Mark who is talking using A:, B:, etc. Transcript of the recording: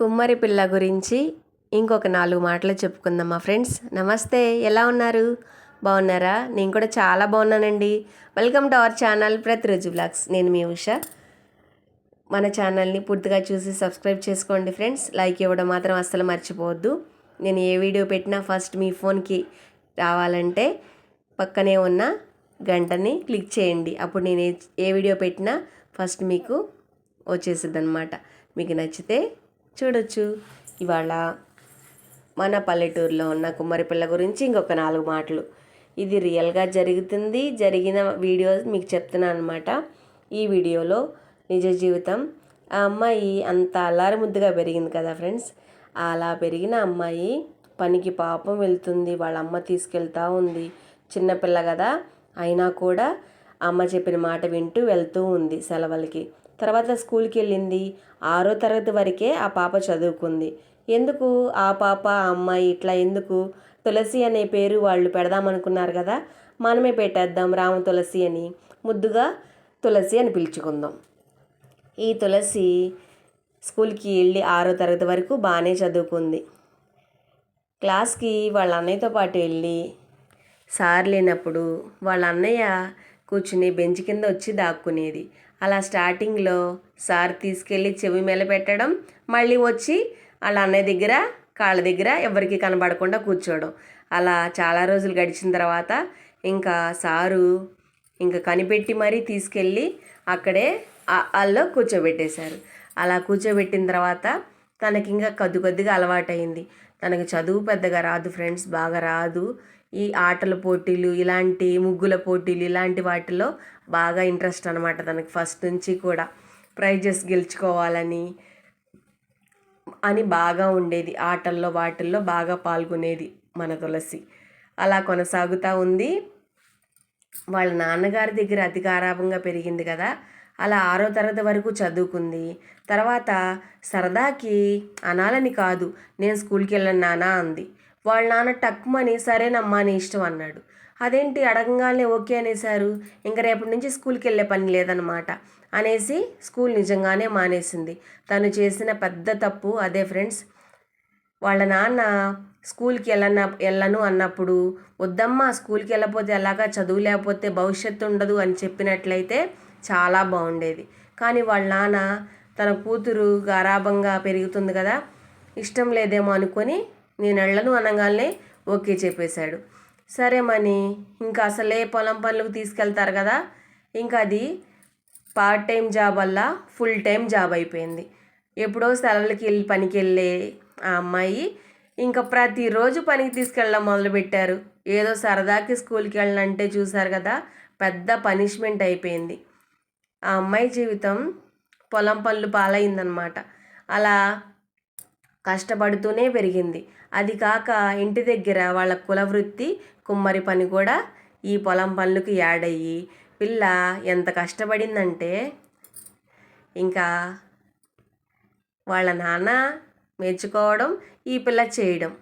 A: కుమ్మరి పిల్ల గురించి ఇంకొక నాలుగు మాటలు చెప్పుకుందాం మా ఫ్రెండ్స్. నమస్తే ఎలా ఉన్నారు? బాగున్నారా? నేను కూడా చాలా బాగున్నానండి. వెల్కమ్ టు అవర్ ఛానల్ ప్రతిరోజు బ్లాగ్స్ నేను మీ ఉష. మన ఛానల్ని పూర్తిగా చూసి సబ్స్క్రైబ్ చేసుకోండి ఫ్రెండ్స్. లైక్ ఇవ్వడం మాత్రం అస్సలు మర్చిపోవద్దు. నేను ఏ వీడియో పెట్టినా ఫస్ట్ మీ ఫోన్కి రావాలంటే పక్కనే ఉన్న గంటని క్లిక్ చేయండి. అప్పుడు నేను ఏ- వీడియో పెట్టినా ఫస్ట్ మీకు వచ్చేస్తుంది అనమాట మీకు నచ్చితే చూడొచ్చు. ఇవాళ మన పల్లెటూరులో ఉన్న కుమ్మరి పిల్ల గురించి ఇంకొక నాలుగు మాటలు. ఇది రియల్గా జరుగుతుంది. జరిగిన వీడియో మీకు చెప్తున్నాను అనమాట ఈ వీడియోలో నిజ జీవితం. ఆ అమ్మాయి అంత అల్లారి ముద్దుగా పెరిగింది కదా ఫ్రెండ్స్. అలా పెరిగిన అమ్మాయి పనికి పాపం వెళ్తుంది. వాళ్ళ అమ్మ తీసుకెళ్తూ ఉంది. చిన్నపిల్ల కదా. అయినా కూడా అమ్మ చెప్పిన మాట వింటూ వెళ్తూ ఉంది సెలవులకి. తర్వాత స్కూల్కి వెళ్ళింది ఆరో తరగతి వరకే ఆ పాప చదువుకుంది. ఎందుకు? ఆ పాప ఆ అమ్మాయి ఇట్లా ఎందుకు? తులసి అనే పేరు వాళ్ళు పెడదామనుకున్నారు కదా? మనమే పెట్టేద్దాం రామ తులసి అని. ముద్దుగా తులసి అని పిలుచుకుందాం. ఈ తులసి స్కూల్కి వెళ్ళి ఆరో తరగతి వరకు బాగానే చదువుకుంది. క్లాస్కి వాళ్ళ అన్నయ్యతో పాటు వెళ్ళి సార్ లేనప్పుడు వాళ్ళ అన్నయ్య కూర్చుని బెంచ్ కింద వచ్చి దాక్కునేది. అలా స్టార్టింగ్లో సార్ తీసుకెళ్ళి చెవి మేల పెట్టడం మళ్ళీ వచ్చి వాళ్ళ అన్నయ్య దగ్గర కాళ్ళ దగ్గర ఎవరికి కనబడకుండా కూర్చోవడం. అలా చాలా రోజులు గడిచిన తర్వాత ఇంకా సారు ఇంకా కనిపెట్టి మరీ తీసుకెళ్ళి అక్కడే వాళ్ళు కూర్చోబెట్టేశారు. అలా కూర్చోబెట్టిన తర్వాత తనకి ఇంకా కొద్ది కొద్దిగా అలవాటైంది తనకు చదువు పెద్దగా రాదు ఫ్రెండ్స్ బాగా రాదు. ఈ ఆటల పోటీలు ఇలాంటి ముగ్గుల పోటీలు ఇలాంటి వాటిలో బాగా ఇంట్రెస్ట్ అనమాట తనకి ఫస్ట్ నుంచి కూడా. ప్రైజెస్ గెలుచుకోవాలని అని బాగా ఉండేది. ఆటల్లో వాటిల్లో బాగా పాల్గొనేది మన తులసి. అలా కొనసాగుతూ ఉంది. వాళ్ళ నాన్నగారి దగ్గర అధికారాభంగా పెరిగింది కదా. అలా ఆరో తరగతి వరకు చదువుకుంది. తర్వాత సరదాకి అనాలని కాదు నేను స్కూల్కి వెళ్ళను నానా అంది. వాళ్ళ నాన్న టక్కుమని సరేనమ్మా నీ ఇష్టం అన్నాడు. అదేంటి అడగంగానే ఓకే అనేసారు ఇంకా రేపటి నుంచి స్కూల్కి వెళ్ళే పని లేదనమాట అనేసి స్కూల్ నిజంగానే మానేసింది. తను చేసిన పెద్ద తప్పు అదే ఫ్రెండ్స్. వాళ్ళ నాన్న స్కూల్కి వెళ్ళన వెళ్ళను అన్నప్పుడు వద్దమ్మా స్కూల్కి వెళ్ళపోతే ఎలాగా చదువు లేకపోతే భవిష్యత్తు ఉండదు అని చెప్పినట్లయితే చాలా బాగుండేది. కానీ వాళ్ళ నాన్న తన కూతురు గారాభంగా పెరుగుతుంది కదా ఇష్టం లేదేమో అనుకొని నేను వెళ్ళను అనగానే ఓకే చెప్పేశాడు. సరే మని ఇంకా అసలే పొలం పనులకు తీసుకెళ్తారు కదా. ఇంకా అది పార్ట్ టైం జాబ్ వల్ల ఫుల్ టైం జాబ్ అయిపోయింది. ఎప్పుడో సెలవులకి వెళ్ళి పనికి వెళ్ళే ఆ అమ్మాయి ఇంకా ప్రతిరోజు పనికి తీసుకెళ్ళడం మొదలుపెట్టారు. ఏదో సరదాకి స్కూల్కి వెళ్ళాలంటే చూశారు కదా పెద్ద పనిష్మెంట్ అయిపోయింది. ఆ అమ్మాయి జీవితం పొలం పనులు పాలైందనమాట. అలా కష్టపడుతూనే పెరిగింది. అది కాక ఇంటి దగ్గర వాళ్ళ కుల వృత్తి కుమ్మరి పని కూడా ఈ పొలం పనులకు యాడ్ అయ్యి పిల్ల ఎంత కష్టపడిందంటే ఇంకా వాళ్ళ నాన్న మెచ్చుకోవడం ఈ పిల్ల చేయడం.